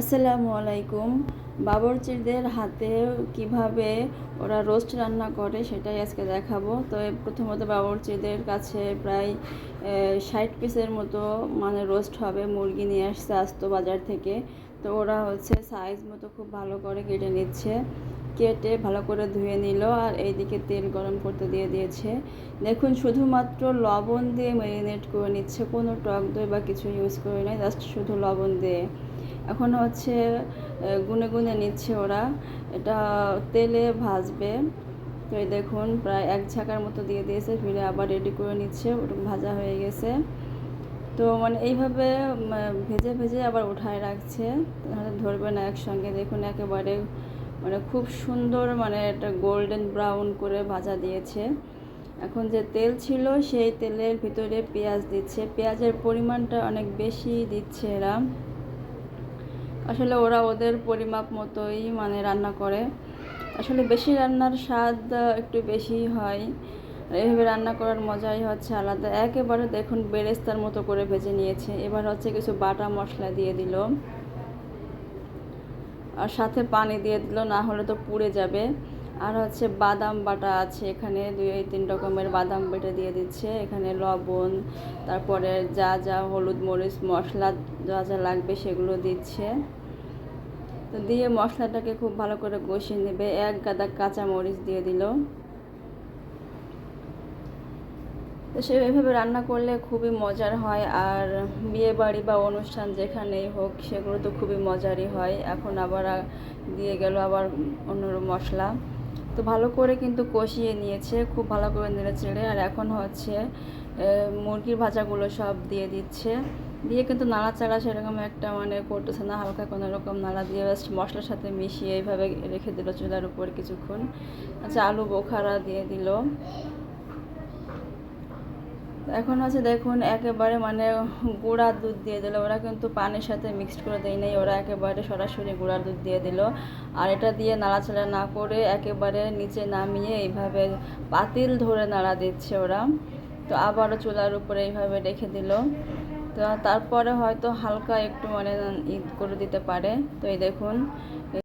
আসসালামু আলাইকুম। বাবরচিদের হাতে কীভাবে ওরা রোস্ট রান্না করে সেটাই আজকে দেখাবো। তো প্রথমত বাবরচিদের কাছে প্রায় ষাট পিসের মতো মানে রোস্ট হবে মুরগি নিয়ে আসছে আস্তো বাজার থেকে। তো ওরা হচ্ছে সাইজ মতো খুব ভালো করে কেটে নিচ্ছে। কেটে ভালো করে ধুয়ে নিল আর এইদিকে তেল গরম করতে দিয়ে দিয়েছে। দেখুন, শুধুমাত্র লবণ দিয়ে ম্যারিনেট করে নিচ্ছে। কোনো টক দই বা কিছু ইউজ করে নেয় জাস্ট শুধু লবণ দিয়ে। এখন হচ্ছে গুনে গুনে নিচ্ছে ওরা। এটা তেলে ভাজবে। তো এই দেখুন, প্রায় এক ঝাঁকার মতো দিয়ে দিয়েছে, ফিরে আবার রেডি করে নিচ্ছে ওটা ভাজা হয়ে গেছে। তো মানে এইভাবে ভেজে ভেজে আবার উঠায় রাখছে। ধরবে না একসঙ্গে। দেখুন, একেবারে মানে খুব সুন্দর মানে একটা গোল্ডেন ব্রাউন করে ভাজা দিয়েছে। এখন যে তেল ছিল, সেই তেলের ভিতরে পেঁয়াজ দিচ্ছে। পেঁয়াজের পরিমাণটা অনেক বেশি দিচ্ছে এরা। আসলে ওরা ওদের পরিমাপ মতোই মানে রান্না করে। আসলে বেশি রান্নার স্বাদ একটু বেশি হয়। এভাবে রান্না করার মজাই হচ্ছে আলাদা। একেবারে দেখুন বেরেস্তার মতো করে ভেজে নিয়েছে। এবার হচ্ছে কিছু বাটা মশলা দিয়ে দিল। আর সাথে পানি দিয়ে দিল, না হলে তো পুড়ে যাবে। আর হচ্ছে বাদাম বাটা আছে এখানে। দুই তিন রকমের বাদাম বেটে দিয়ে দিচ্ছে। এখানে লবণ, তারপরে যা যা হলুদ, মরিচ, মশলা যা যা লাগবে সেগুলো দিচ্ছে। তো দিয়ে মশলাটাকে খুব ভালো করে কষিয়ে নেবে। এক গাদা কাঁচা মরিচ দিয়ে দিল। তো সে এভাবে রান্না করলে খুবই মজার হয়। আর বিয়ে বাড়ি বা অনুষ্ঠান যেখানেই হোক, সেগুলো তো খুবই মজারই হয়। এখন আবার দিয়ে গেল আবার অন্য মশলা। তো ভালো করে কিন্তু কষিয়ে নিয়েছে, খুব ভালো করে নেড়ে চেড়ে। আর এখন হচ্ছে মুরগির ভাজাগুলো সব দিয়ে দিচ্ছে। দিয়ে কিন্তু নাড়াচাড়া সেরকম একটা মানে করতেছে না, হালকা কোনো রকম নাড়া দিয়ে জাস্ট মশলার সাথে মিশিয়ে এইভাবে রেখে দিল চুলার উপর কিছুক্ষণ। আচ্ছা আলু বোখারা দিয়ে দিল। এখন হচ্ছে দেখুন, একেবারে মানে গুঁড়ার দুধ দিয়ে দিল। ওরা কিন্তু পানির সাথে মিক্সড করে দেয় নাই, ওরা একেবারে সরাসরি গুঁড়ার দুধ দিয়ে দিল। আর এটা দিয়ে নাড়াচাড়া না করে একেবারে নিচে নামিয়ে এইভাবে পাতিল ধরে নাড়া দিচ্ছে ওরা। তো আবারও চুলার উপরে এইভাবে রেখে দিল। তো তারপরে হয়তো হালকা একটু মানে ঈদ করে দিতে পারে। তো এই দেখুন